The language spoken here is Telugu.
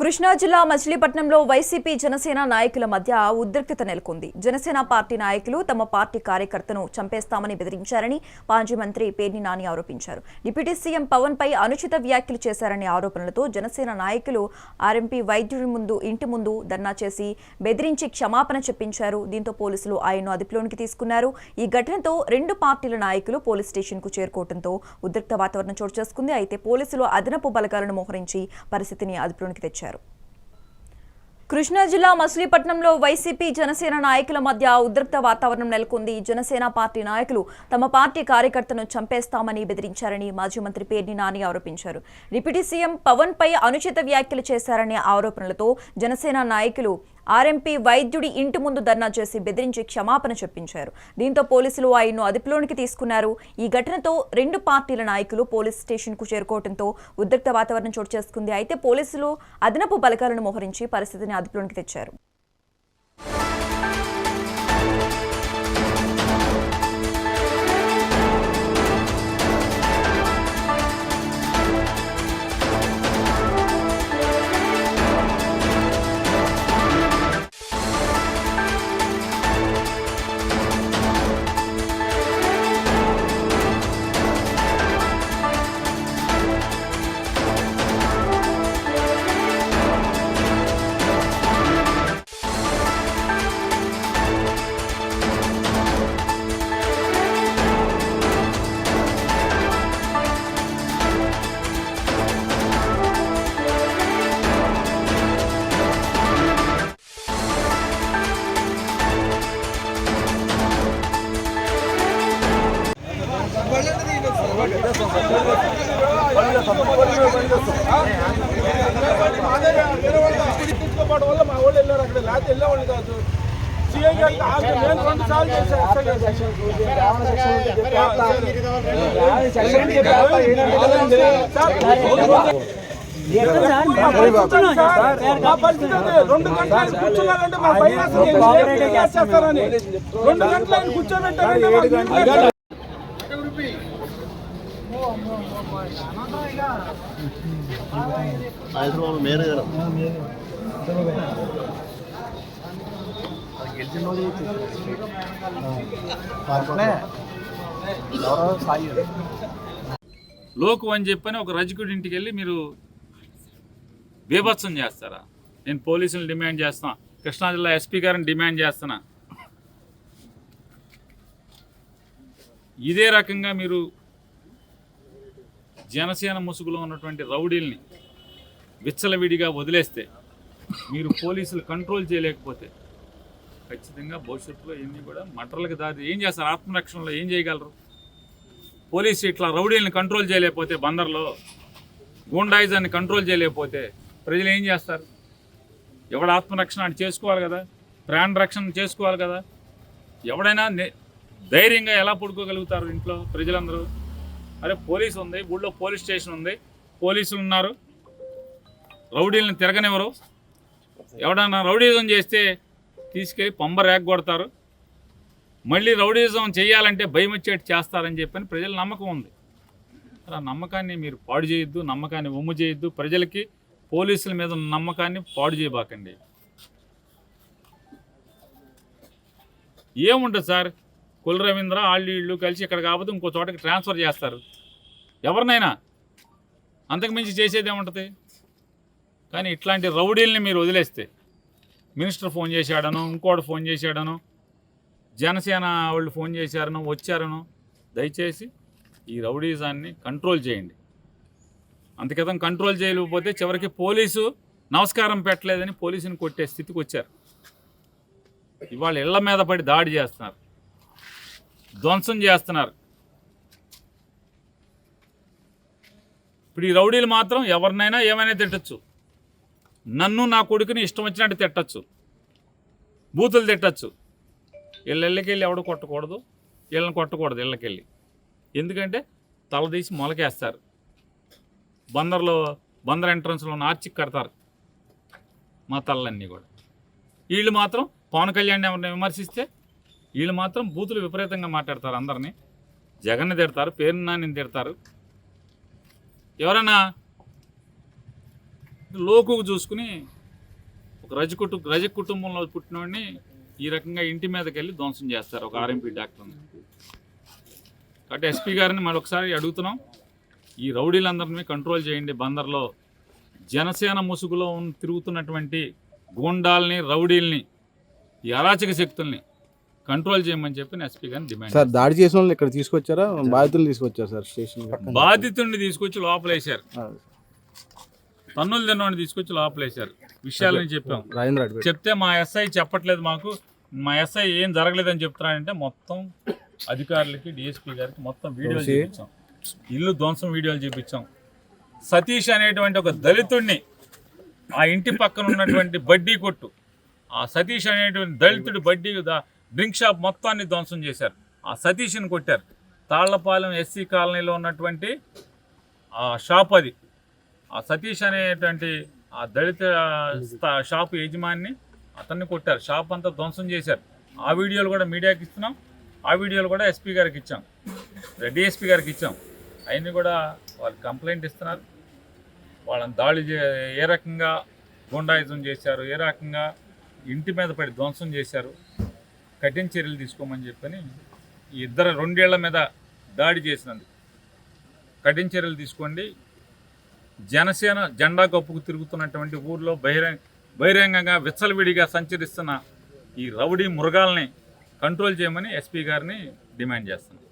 కృష్ణా జిల్లా మచిలీపట్నంలో వైసీపీ జనసేన నాయకుల మధ్య ఉద్రిక్తత నెలకొంది. జనసేన పార్టీ నాయకులు తమ పార్టీ కార్యకర్తను చంపేస్తామని బెదిరించారని మాజీ మంత్రి పేర్ని నాని ఆరోపించారు. డిప్యూటీ సీఎం పవన్ పై అనుచిత వ్యాఖ్యలు చేశారనే ఆరోపణలతో జనసేన నాయకులు ఆర్ఎంపీ వైద్యుడి ముందు ఇంటి ముందు ధర్నా చేసి బెదిరించి క్షమాపణ చెప్పించారు. దీంతో పోలీసులు ఆయన్ను అదుపులోనికి తీసుకున్నారు. ఈ ఘటనతో రెండు పార్టీల నాయకులు పోలీస్ స్టేషన్కు చేరుకోవడంతో ఉద్రిక్త వాతావరణం చోటు చేసుకుంది. అయితే పోలీసులు అదనపు బలగాలను మోహరించి పరిస్థితిని అదుపులోనికి తెచ్చారు. కృష్ణా జిల్లా మచిలీపట్నంలో వైసీపీ జనసేన నాయకుల మధ్య ఉద్రిక్త వాతావరణం నెలకొంది. జనసేన పార్టీ నాయకులు తమ పార్టీ కార్యకర్తను చంపేస్తామని బెదిరించారని మాజీ మంత్రి పేర్ని నాని ఆరోపించారు. డిప్యూటీ సీఎం పవన్ పై అనుచిత వ్యాఖ్యలు చేశారనే ఆరోపణలతో జనసేన నాయకులు ఆర్ఎంపీ వైద్యుడి ఇంటి ముందు ధర్నా చేసి బెదిరించి క్షమాపణ చెప్పించారు. దీంతో పోలీసులు ఆయన్ను అదుపులోనికి తీసుకున్నారు. ఈ ఘటనతో రెండు పార్టీల నాయకులు పోలీస్ స్టేషన్కు చేరుకోవడంతో ఉద్రిక్త వాతావరణం చోటు చేసుకుంది. అయితే పోలీసులు అదనపు బలగాలను మోహరించి పరిస్థితిని అదుపులోనికి తెచ్చారు. తీసుకోవడం వల్ల మా వాళ్ళు వెళ్ళారు అక్కడ లేకపోతే వెళ్ళేవాళ్ళు కాదు సీఎం గారికి ఆమె నేను రెండు సార్లు చేశాను మా పరిస్థితి అదే. రెండు గంటలు ఆయన కూర్చున్నారంటే మా. ఏం చేస్తారని రెండు గంటలు ఆయన కూర్చోబెట్టారంటే మాకు ఏం లోకు అని చెప్పని ఒక రజకుడి ఇంటికి వెళ్ళి మీరు బీభత్సం చేస్తారా? నేను పోలీసులు డిమాండ్ చేస్తున్నా. కృష్ణా జిల్లా ఎస్పీ గారిని డిమాండ్ చేస్తున్నా. ఇదే రకంగా మీరు జనసేన ముసుగులో ఉన్నటువంటి రౌడీల్ని విచ్చలవిడిగా వదిలేస్తే మీరు పోలీసులు కంట్రోల్ చేయలేకపోతే ఖచ్చితంగా భవిష్యత్తులో ఇవన్నీ కూడా మటర్లకు దారి ఏం చేస్తారు? ఆత్మరక్షణలో ఏం చేయగలరు? పోలీసు ఇట్లా రౌడీలను కంట్రోల్ చేయలేకపోతే బందర్లో గూండాయిజాన్ని కంట్రోల్ చేయలేకపోతే ప్రజలు ఏం చేస్తారు? ఎవడ ఆత్మరక్షణ అంటే చేసుకోవాలి కదా? ప్రాణ రక్షణ చేసుకోవాలి కదా? ఎవడైనా ధైర్యంగా ఎలా పడుకోగలుగుతారు ఇంట్లో ప్రజలందరూ? అరే పోలీసు ఉంది ఊళ్ళో పోలీస్ స్టేషన్ ఉంది పోలీసులు ఉన్నారు. రౌడీలను తిరగనివ్వరు. ఎవడన్నా రౌడీజం చేస్తే తీసుకెళ్ళి పంబ రేగ కొడతారు మళ్ళీ రౌడీజం చేయాలంటే భయం వచ్చేటి చేస్తారని చెప్పని ప్రజల నమ్మకం ఉంది. ఆ నమ్మకాన్ని మీరు పాడు చేయొద్దు నమ్మకాన్ని ఒమ్ము చేయొద్దు. ప్రజలకి పోలీసుల మీద ఉన్న నమ్మకాన్ని పాడు చేయబాకండి. ఏముంటుంది సార్? కుల రవీంద్ర వాళ్ళు వీళ్ళు కలిసి ఇక్కడ కాకపోతే ఇంకో చోటకి ట్రాన్స్ఫర్ చేస్తారు. ఎవరినైనా. అంతకుమించి చేసేది ఏముంటుంది? కానీ ఇట్లాంటి రౌడీల్ని మీరు వదిలేస్తే మినిస్టర్ ఫోన్ చేశాడను ఇంకోటి ఫోన్ చేశాడను జనసేన వాళ్ళు ఫోన్ చేశారను వచ్చారను దయచేసి ఈ రౌడీజాన్ని కంట్రోల్ చేయండి. అంతకితం కంట్రోల్ చేయలేకపోతే చివరికి పోలీసు నమస్కారం పెట్టలేదని పోలీసుని కొట్టే స్థితికి వచ్చారు. ఇవాళ ఇళ్ళ మీద పడి దాడి చేస్తున్నారు. ధ్వంసం చేస్తున్నారు. ఇప్పుడు ఈ రౌడీలు మాత్రం ఎవరినైనా ఏమైనా తిట్టచ్చు. నన్ను నా కొడుకుని ఇష్టం వచ్చినట్టు తిట్టచ్చు. బూతులు తిట్టచ్చు. వీళ్ళ ఇళ్ళకెళ్ళి ఎవడు కొట్టకూడదు? వీళ్ళని కొట్టకూడదు ఇళ్ళకెళ్ళి. ఎందుకంటే తలదీసి మొలకేస్తారు. బందర్లో బందర్ ఎంట్రన్స్లో ఉన్న ఆర్చిక్ కడతారు. మా తలలన్నీ కూడా. వీళ్ళు మాత్రం పవన్ కళ్యాణ్ ఎవరిని విమర్శిస్తే వీళ్ళు మాత్రం బూతులు విపరీతంగా మాట్లాడతారు అందరినీ. జగన్ని తిడతారు పేరు నాని తిడతారు. ఎవరైనా లోకుకు చూసుకుని ఒక రజ కుటు రజ కుటుంబంలో పుట్టినవాడిని ఈ రకంగా ఇంటి మీదకి వెళ్ళి ధ్వంసం చేస్తారు ఒక ఆర్ఎంపీ డాక్టర్ని. కాబట్టి ఎస్పీ గారిని మరొకసారి అడుగుతున్నాం. ఈ రౌడీలందరినీ కంట్రోల్ చేయండి. బందర్లో జనసేన ముసుగులో తిరుగుతున్నటువంటి గూండాల్ని రౌడీల్ని ఈ అరాచక శక్తుల్ని కంట్రోల్ చేయమని చెప్పి ఎస్పీ గారిని డిమాండ్ సార్ దాడి చేసిన వాళ్ళు ఇక్కడ తీసుకొచ్చారా? బాధితులు తీసుకొచ్చారు సార్ స్టేషన్ బాధితుడిని తీసుకొచ్చి లోపలేశారు. తన్నులు తిన్నవాడిని తీసుకొచ్చి లోపలేశారు. విషయాలని చెప్పాం. రాజేంద్ర చెప్తే మా ఎస్ఐ చెప్పట్లేదు మాకు. మా ఎస్ఐ ఏం జరగలేదని చెప్తున్నాడంటే మొత్తం అధికారులకి డిఎస్పీ గారికి మొత్తం వీడియోలు? చూపించాం. ఇల్లు ధ్వంసం వీడియోలు చూపించాం. సతీష్ అనేటువంటి ఒక దళితుడిని ఆ ఇంటి పక్కన ఉన్నటువంటి బడ్డీ కొట్టు. ఆ సతీష్ అనేటువంటి దళితుడి బడ్డీ డ్రింక్ షాప్ మొత్తాన్ని ధ్వంసం చేశారు. ఆ సతీష్ని కొట్టారు. తాళ్ళపాలెం ఎస్సీ కాలనీలో ఉన్నటువంటి ఆ షాప్ అది. ఆ సతీష్ అనేటువంటి ఆ దళిత షాప్ యజమాని అతన్ని కొట్టారు. షాప్ అంతా ధ్వంసం చేశారు. ఆ వీడియోలు కూడా మీడియాకి ఇస్తున్నాం. ఆ వీడియోలు కూడా ఎస్పీ గారికి ఇచ్చాం. డిఎస్పీ గారికి ఇచ్చాం. అవన్నీ కూడా వాళ్ళు కంప్లైంట్ ఇస్తున్నారు. వాళ్ళని దాడి చే ఏ రకంగా గుండాయిజం చేశారు ఏ రకంగా ఇంటి మీద పడి ధ్వంసం చేశారు కఠిన చర్యలు తీసుకోమని చెప్పని ఈ ఇద్దరు రెండేళ్ళ మీద దాడి చేసినందుకు. కఠిన చర్యలు తీసుకోండి. జనసేన జెండా కప్పుకు తిరుగుతున్నటువంటి ఊర్లో బహిరంగ బహిరంగంగా విచ్చలవిడిగా సంచరిస్తున్న ఈ రౌడీ మృగాల్ని కంట్రోల్ చేయమని ఎస్పీ గారిని డిమాండ్ చేస్తున్నాం.